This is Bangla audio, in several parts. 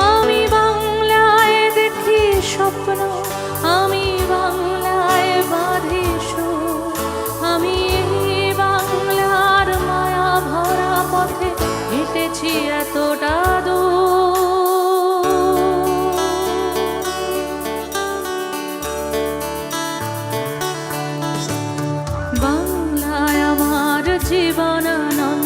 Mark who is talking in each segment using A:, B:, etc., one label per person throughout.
A: আমি বাংলায় দেখি স্বপ্ন, আমি বাংলায় বাঁধি আমি বাংলার মায়া ভরা পথে হেঁটেছি এতটা বাংলায় আমার জীবন জীবনানন্দ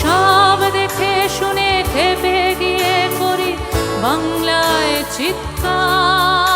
A: সব দেখে শুনে খেপে গিয়ে করি বাংলায় চিৎকার।